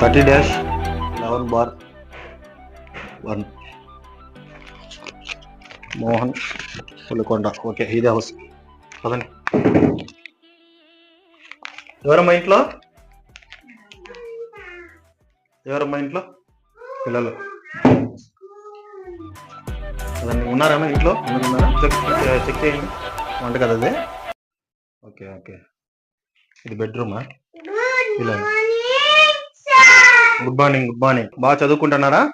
Thirty dash eleven bar one. Mohan Pulikonda. Okay ఇదే house. పదండి. ఎవరమ్మా ఇంట్లో? ఎవరమ్మా ఇంట్లో? పిల్లలు. అదండి ఉన్నారమ్మా ఇంట్లో? చెక్ చెక్ చేయండి. వంట కదా అదే? Okay okay. ఇది బెడ్రూమా? ఇలా. గుడ్ మార్నింగ్ గుడ్ మార్నింగ్ బాగా చదువుకుంటున్నారా?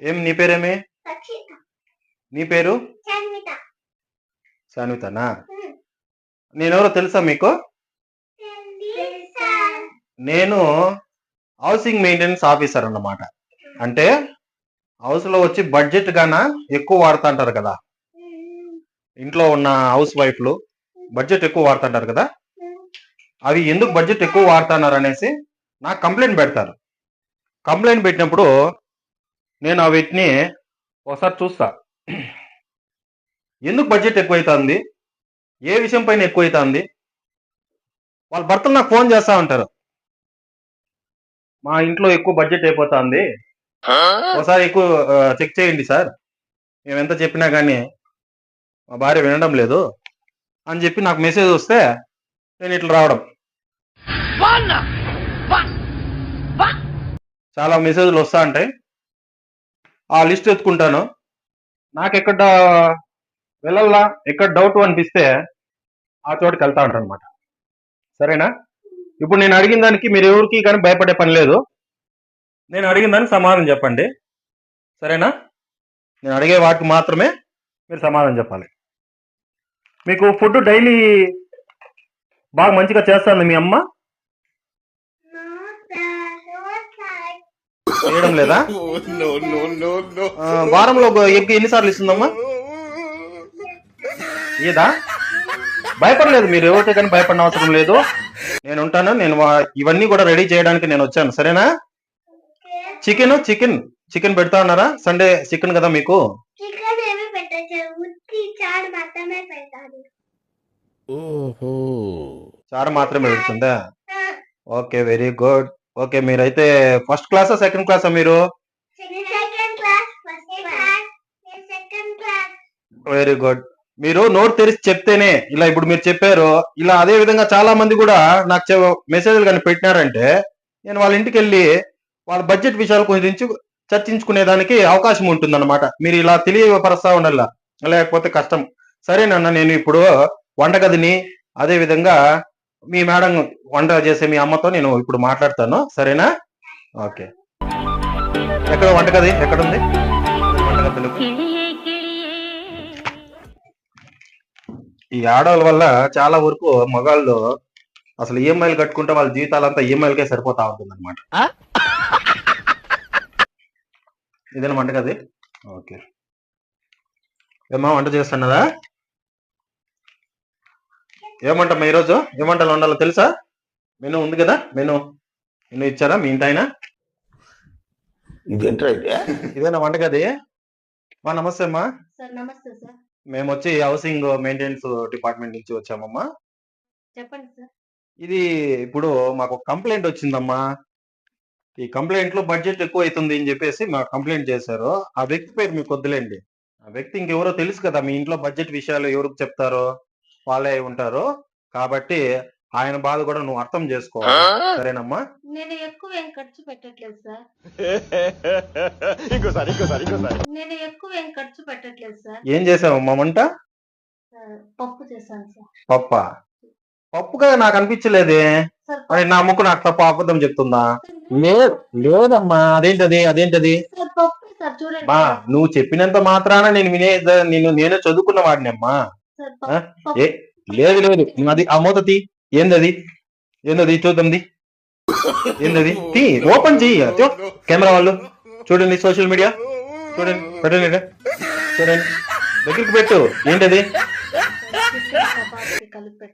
ఏం నీ పేరేమి? నీ పేరు? సాన్వితనా? నేనెవరో తెలుసా మీకు? నేను హౌసింగ్ మెయింటెనెన్స్ ఆఫీసర్ అన్నమాట. అంటే హౌస్లో వచ్చి బడ్జెట్ గానా ఎక్కువ వాడుతుంటారు కదా. ఇంట్లో ఉన్న హౌస్ వైఫ్లు బడ్జెట్ ఎక్కువ వాడుతుంటారు కదా. అవి ఎందుకు బడ్జెట్ ఎక్కువ వాడుతున్నారు అనేసి నాకు కంప్లైంట్ పెడతారు. కంప్లైంట్ పెట్టినప్పుడు నేను ఆ వీటిని ఒకసారి చూస్తా. ఎందుకు బడ్జెట్ ఎక్కువైతుంది? ఏ విషయం పైన ఎక్కువైతుంది? వాళ్ళ భర్తలు నాకు ఫోన్ చేస్తా ఉంటారు మా ఇంట్లో ఎక్కువ బడ్జెట్ అయిపోతుంది. ఒకసారి ఎక్కువ చెక్ చేయండి సార్. మేము ఎంత చెప్పినా కానీ మా భార్య వినడం లేదు అని చెప్పి నాకు మెసేజ్ వస్తే నేను ఇట్లా రావడం. చాలా మెసేజ్లు వస్తా ఉంటాయి. ఆ లిస్ట్ ఎత్తుకుంటాను. నాకు ఎక్కడ వెళ్ళాలా ఎక్కడ డౌట్ అనిపిస్తే ఆ చోటుకి వెళ్తా ఉంటాను అనమాట సరేనా? ఇప్పుడు నేను అడిగిన దానికి మీరు ఎవరికి కానీ భయపడే పని లేదు. నేను అడిగిన దానికి సమాధానం చెప్పండి. సరేనా? నేను అడిగే వాటికి మాత్రమే మీరు సమాధానం చెప్పాలి. మీకు ఫుడ్ డైలీ బాగా మంచిగా చేస్తుంది మీ అమ్మ. చేయడం లేదా? వారంలో ఒక ఎగ్ ఎన్నిసార్లు ఇస్తుందమ్మా? ఏదా భయపడలేదు మీరు ఎవరితో కానీ భయపడిన అవసరం లేదు. నేను ఉంటాను నేను వా- ఇవన్నీ కూడా రెడీ చేయడానికి నేను వచ్చాను సరేనా? చికెన్ చికెన్ చికెన్ పెడతా ఉన్నారా? సండే చికెన్ కదా మీకు? ఓహో. చారు మాత్రమే పెడుతుందా ఓకే వెరీ గుడ్. ఓకే మీరైతే ఫస్ట్ క్లాసా సెకండ్ క్లాసా మీరు? Very good. మీరు నోట్ తెరిచి చెప్తేనే ఇలా ఇప్పుడు మీరు చెప్పారు ఇలా అదే విధంగా చాలా మంది కూడా నాకు మెసేజ్లు కానీ పెట్టినారంటే నేను వాళ్ళ ఇంటికి వెళ్ళి వాళ్ళ బడ్జెట్ విషయాల గురించి చర్చించుకునేదానికి అవకాశం ఉంటుందన్నమాట. మీరు ఇలా తెలియపరుస్తా ఉండాల? లేకపోతే కష్టం. సరేనన్న నేను ఇప్పుడు వంటగదిని అదే విధంగా మీ మేడం వంట చేసే మీ అమ్మతో నేను ఇప్పుడు మాట్లాడతాను. సరేనా? ఓకే. ఎక్కడ వంటగది? ఎక్కడుంది? వంటగదిలో ఈ ఆడవాళ్ళ వల్ల చాలా వరకు మగాళ్ళు అసలు ఈఎంఐలు కట్టుకుంటే వాళ్ళ జీవితాలంతా ఈఎంఐలకే సరిపోతా ఉంటుంది అనమాట? ఇదేనా వంట కది ఓకే. ఏమా వంట చేస్తున్నదా ఏమంటమ్మా ఈరోజు? ఏమంటారు వండాలో తెలుసా? మెను ఉంది కదా మెను. మెను ఇచ్చారా మీ ఇంటి ఆయన? ఇదేంట్రా ఇదే? ఇదేనా మా నమస్తే అమ్మా. సార్ నమస్తే సార్. మేము వచ్చి హౌసింగ్ మెయింటెనెన్స్ డిపార్ట్మెంట్ నుంచి వచ్చామమ్మా. చెప్పండి సార్. ఇది ఇప్పుడు మాకు కంప్లైంట్ వచ్చిందమ్మా. ఈ కంప్లైంట్లో బడ్జెట్ ఎక్కువ అవుతుంది అని చెప్పేసి మాకు కంప్లైంట్ చేశారు. ఆ వ్యక్తి పేరు మీకు వద్దులేండి. ఆ వ్యక్తి ఇంకెవరో తెలుసు కదా మీ ఇంట్లో బడ్జెట్ విషయాలు ఎవరికి చెప్తారో? వాళ్ళే అయి ఉంటారు. కాబట్టి ఆయన బాధ కూడా నువ్వు అర్థం చేసుకోవాలి. సరేనమ్మా? నేను ఎక్కువ ఏం ఖర్చు పెట్టట్లేదు సార్. ఇంకోసారి ఇంకోసారి ఇంకోసారి. నేను ఎక్కువ ఏం ఖర్చు పెట్టట్లేదు సార్. ఏం చేసావమ్మా వంట? పప్పు చేశాను సార్. పప్ప? పప్పుగా నాకు అనిపించలేదే. మరి నా ముక్కు నాకు తప్ప అబద్ధం చెప్తుందా? లేదు. లేదమ్మా అదేంటది అదేంటది? సార్ పప్పు సార్ చూడండి. మా నువ్వు చెప్పినంత మాత్రాన నేను వినే నేను నేనే చదువుకున్న వాడినమ్మా. ఏ? లేదు లేదు. అది ఆ మూతతి ఏందది? ఏందది? చూద్దాంది ఏందది? తీ. ఓపెన్ చెయ్యి. చూ. కెమెరా వాళ్ళు. చూడండి సోషల్ మీడియా. చూడండి. పెట్టండి. చూడండి. దగ్గరికి పెట్టు. ఏంటది?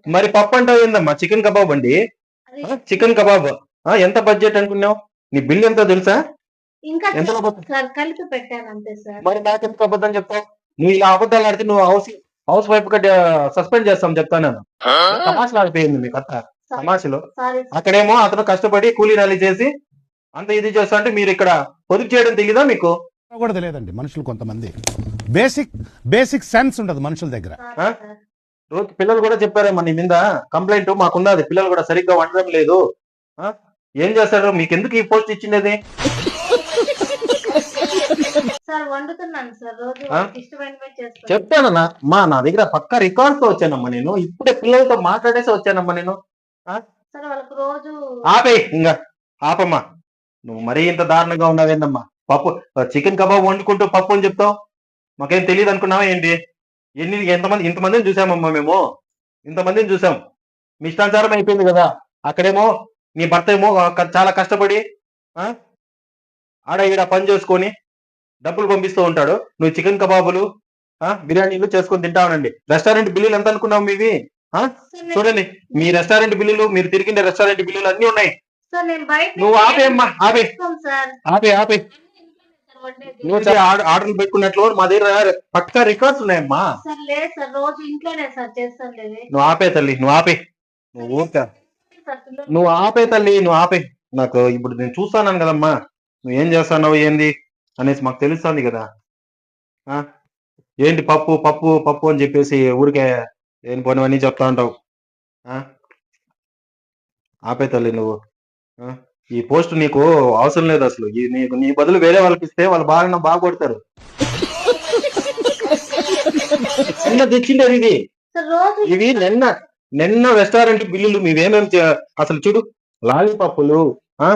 మరి పప్పు అంటావు ఏందమ్మా? చికెన్ కబాబ్ అండి. Chicken kebab. ఆ, ఎంత బడ్జెట్ అనుకున్నావు? నీ బిల్ ఎంతో తెలుసా? ఇంకా ఎంత అబద్ధం? సార్ కలిపి పెట్టాను అంతే సార్. మరి నాకెందుకు అబద్ధం చెప్తావు? నువ్వు ఇలా అబద్ధాలు ఆడితే నువ్వు హౌస్ హౌస్ వైఫ్గా సస్పెండ్ చేస్తాం చెప్తాను. నేను తమాషలు ఆడిపోయింది మీకు అత్త తమాషలో. అక్కడేమో అతను కష్టపడి కూలీ నాలి చేసి అంత ఇది చేస్తా అంటే మీరు ఇక్కడ పొదుపు చేయడం తెలియదా మీకు? కూడా తెలియదండి మనుషులు కొంతమంది. బేసిక్ బేసిక్ సెన్స్ ఉండదు మనుషుల దగ్గర? రోజు పిల్లలు కూడా చెప్పారేమో నీ మీద. కంప్లైంట్ మాకున్నది. పిల్లలు కూడా సరిగ్గా వండడం లేదు? ఏం చేస్తారు మీకు ఎందుకు ఈ పోస్ట్ ఇచ్చిండేది సార్ వండుతున్నాను సార్ రోజు ఆ? వాళ్ళకి ఇష్టమైనవే చేస్తాను చెప్తానన్నా మా నా దగ్గర పక్క రికార్డ్స్తో వచ్చానమ్మా నేను. ఇప్పుడే పిల్లలతో మాట్లాడేసి వచ్చానమ్మా నేను. ఆపే ఇంకా ఆపమ్మా. నువ్వు మరీ ఇంత దారుణంగా ఉన్నావేందమ్మా? పప్పు చికెన్ కబాబ్ వండుకుంటూ పప్పు అని చెప్తావు? మాకేం తెలియదు అనుకున్నావా ఏంటి? ఎన్ని ఎంతమంది ఇంతమందిని చూసామమ్మా మేము. ఇంతమందిని చూసాం. మీ ఇష్టానుసారం అయిపోయింది కదా. అక్కడేమో నీ భర్త ఏమో చాలా కష్టపడి ఆ? ఆడ ఈడ పని చేసుకొని డబ్బులు పంపిస్తూ ఉంటాడు. నువ్వు చికెన్ కబాబులు ఆ, బిర్యానీలు చేసుకొని తింటావునండి. రెస్టారెంట్ బిల్లులు ఎంత అనుకున్నావు మీవి? చూడండి. మీ రెస్టారెంట్ బిల్లులు మీరు తిరిగిన రెస్టారెంట్ బిల్లులు అన్ని ఉన్నాయి. నువ్వు ఆపే అమ్మా ఆపే. ఆపే ఆపే. నువ్వు ఆర్డర్- పెట్టుకున్నట్లు మా దగ్గర పక్కా రికార్డ్స్ ఉన్నాయమ్మా. చేస్తాను నువ్వు ఆపే తల్లి నువ్వు ఆపే. నువ్వు నువ్వు ఆపే తల్లి నువ్వు ఆపే. నాకు ఇప్పుడు నేను చూస్తాను కదమ్మా. నువ్వు ఏం చేస్తున్నావు ఏంది? అనేసి మాకు తెలుస్తుంది కదా. ఆ? ఏంటి పప్పు పప్పు పప్పు అని చెప్పేసి ఊరికే ఏం పోనివన్నీ చెప్తా ఉంటావు? ఆపే తల్లి నువ్వు. ఆ? ఈ పోస్ట్ నీకు అవసరం లేదు అసలు. ఈ నీకు నీ బదులు వేరే వాళ్ళకి ఇస్తే వాళ్ళు బాగా బాగుపడతారు నిన్న తెచ్చిండేది ఇది. ఇవి నిన్న నిన్న రెస్టారెంట్ బిల్లులు మీవేమేం చే- అసలు చూడు లాలీపాపులు ఆ?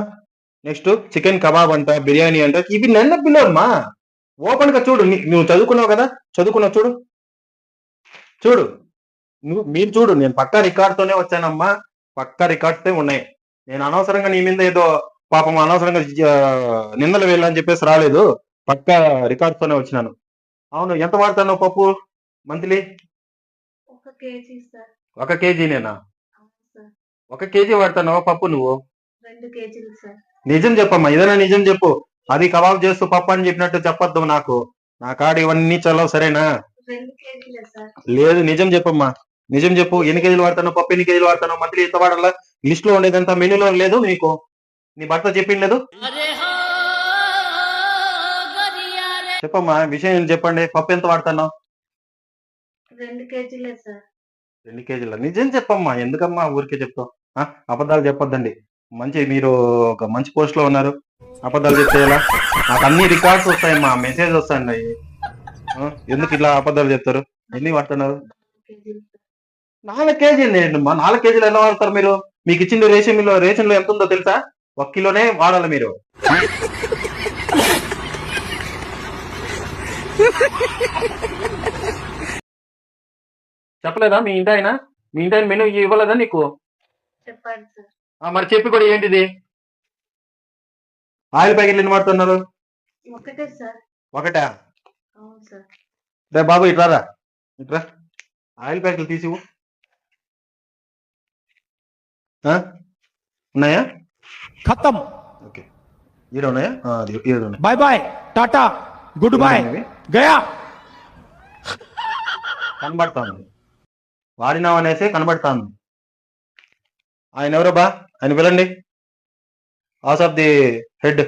నెక్స్ట్ చికెన్ కబాబ్ అంట బిర్యానీ అంట ఇవి నిన్న బిల్లు అమ్మా ఓపెన్గా చూడు నువ్వు చదువుకున్నావు కదా? చదువుకున్నావు చూడు. చూడు. నువ్వు మీరు చూడు నేను పక్కా రికార్డ్ తోనే వచ్చానమ్మా. పక్కా రికార్డ్స్ ఉన్నాయి. నేను అనవసరంగా నీ మీద ఏదో పాపం అనవసరంగా నిందలు వెళ్ళని చెప్పేసి రాలేదు. పక్కా రికార్డ్స్ తోనే వచ్చినాను. అవును ఎంత వాడుతున్నావు పప్పు? మంత్లీ? ఒక కేజీ సార్. ఒక కేజీ నేనా? ఒక కేజీ వాడుతున్నావా పప్పు నువ్వు? రెండు కేజీలు సార్. నిజం చెప్పమ్మా ఏదైనా నిజం చెప్పు. అది కబాబ్ చేస్తూ పప్పు అని చెప్పినట్టు చెప్పొద్దు నాకు. నా కాడ ఇవన్నీ చల్లవు సరేనా? రెండు కేజీలే సార్. లేదు నిజం చెప్పమ్మా. నిజం చెప్పు ఎన్ని కేజీలు వాడతాను పప్పు ఎన్ని కేజీలు వాడతాను మంత్లీ ఎంత వాడాలా? లిస్ట్లో ఉండేదంతా మెనూలో లేదు నీకు? నీ భర్త చెప్పింది లేదు? చెప్పమ్మా విషయం ఏంటి చెప్పండి పప్పు ఎంత వాడుతున్నావు రెండు కేజీలే సార్. రెండు కేజీల? నిజం చెప్పమ్మా ఎందుకమ్మా ఊరికే చెప్తావు? ఆ, అబద్ధాలు చెప్పొద్దండి. మంచి మీరు ఒక మంచి పోస్ట్లో ఉన్నారు. అబద్ధాలు చెప్పేలా నాకు అన్ని రికార్డ్స్ వస్తాయి మా మెసేజ్ వస్తాయండి. ఎందుకు ఇలా అబద్ధాలు చెప్తారు? ఎన్ని పడుతున్నారు? నాలుగు కేజీలు ఏంటమ్మా నాలుగు కేజీలు ఎలా వాడతారు మీరు? మీకు ఇచ్చిన రేషన్లో రేషన్లో ఎంత ఉందో తెలుసా? ఒక కిలోనే వాడాలి మీరు. చెప్పలేదా మీ ఇంటి ఆయన? మీ ఇంటి ఆయన మెనూ ఇవ్వలేదా నీకు? చెప్పాను సార్. మరి చెప్పి కూడా ఏంటిది? ఆయిల్ ప్యాకెట్లు ఎన్ని వాడుతున్నారు ఒకటే సార్. ఒకటా? అవును సార్. రే బాబు ఇట్రారా ఇట్రా ఆయిల్ ప్యాకెట్లు తీసివు. ఆ? ఉన్నాయా? ఖతం. ఓకే. ఈడ ఉన్నాయా? ఈడ ఉన్నాయి. Bye bye tata good bye Gaya. కనబడుతోంది. వాడినాం అనేసి కనబడుతోంది. ఆయన ఎవరో బా ఆయన పిలండి హౌస్ ఆఫ్ ది హెడ్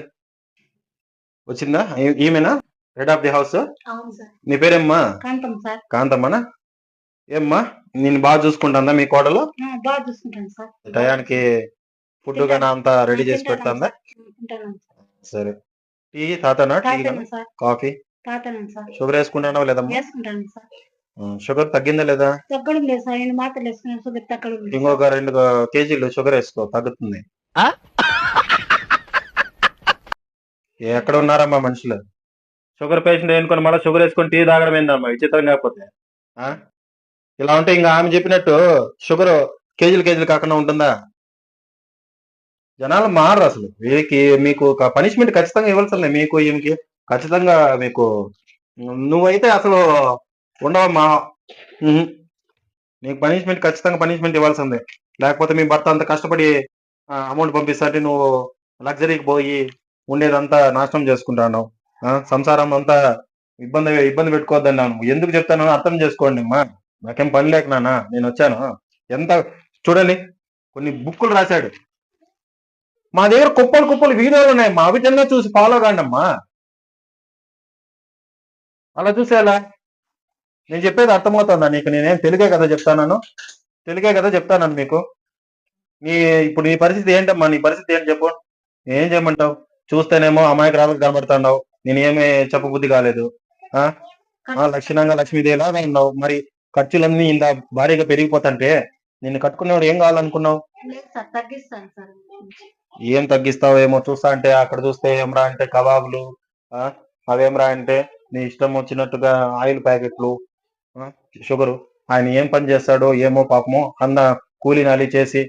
వచ్చిందా? ఈమెనా? హెడ్ ఆఫ్ ది హౌస్ నీ పేరేమ్మా? కాంతమ్మనా? ఏమ్మా? నేను బాగా చూసుకుంటుందా మీ కోడలు? సార్. టయానికి ఫుడ్ గానా అంతా రెడీ చేసి పెడుతుందా? సరే. టీ తాతనా? Tea coffee? షుగర్ లేదమ్మా? వేసుకుంటాను ఉం, షుగర్ తగ్గిందా లేదా? తగ్గడం లేదు సార్ నేను మాత్రలు వేసుకున్నాను షుగర్ తగ్గడం లేదు. ఇంకొక రెండు కేజీలు షుగర్ వేసుకో తగ్గుతుంది. ఆ? ఎక్కడ ఉన్నారమ్మా మనుషులు? షుగర్ పేషెంట్ వేసుకొని మళ్ళీ షుగర్ వేసుకొని టీ తాగడం ఏందమ్మా విచిత్రం కాకపోతే? ఆ? ఇలా ఉంటే ఇంకా ఆమె చెప్పినట్టు షుగర్ కేజీలు కేజీలు కాకుండా ఉంటుందా? జనాలు మారరు అసలు. వీరికి మీకు ఒక పనిష్మెంట్ ఖచ్చితంగా ఇవ్వాల్సిందే మీకు ఈమెకి. ఖచ్చితంగా మీకు నువ్వైతే అసలు ఉండవమ్మా నీకు పనిష్మెంట్ ఖచ్చితంగా పనిష్మెంట్ ఇవ్వాల్సిందే. లేకపోతే మీ భర్త అంత కష్టపడి అమౌంట్ పంపిస్తే నువ్వు లగ్జరీకి పోయి ఉండేదంతా నాశనం చేసుకుంటాను సంసారం అంతా ఇబ్బంది ఇబ్బంది పెట్టుకోవద్దని నువ్వు ఎందుకు చెప్తానో అర్థం చేసుకోండి అమ్మా. నాకేం పని లేక నానా నేను వచ్చాను. ఎంత చూడండి కొన్ని బుక్కులు రాశాడు. మా దగ్గర కుప్పలు కుప్పలు వీడియోలు ఉన్నాయి. మా విధంగా చూసి ఫాలో కాండమ్మా. అలా చూసేలా నేను చెప్పేది అర్థమవుతుందా నీకు? నేనేం తెలుగే కదా చెప్తాను తెలుగే కదా చెప్తాను మీకు నీ ఇప్పుడు నీ పరిస్థితి ఏంటమ్మా? నీ పరిస్థితి ఏంటి చెప్పు. ఏం చేయమంటావు? చూస్తేనేమో అమాయకురాలకు కనబడుతున్నావు. నేను ఏమీ చెప్పబుద్ధి కాలేదు. ఆ? ఆ, లక్షణంగా లక్ష్మీదేవిలా ఉన్నావు. మరి ఖర్చులన్నీ ఇంత భారీగా పెరిగిపోతుంటే నిన్ను కట్టుకునేవాడు ఏం కావాలనుకున్నావు? ఏం తగ్గిస్తావు ఏమో చూస్తా అంటే అక్కడ చూస్తే ఏమరా అంటే కబాబులు ఆ, అవేమరా అంటే నీ ఇష్టం వచ్చినట్టుగా ఆయిల్ ప్యాకెట్లు షుగరు. ఆయన ఏం పని చేస్తాడో ఏమో పాపమో అన్న కూలీ నాలి చేసి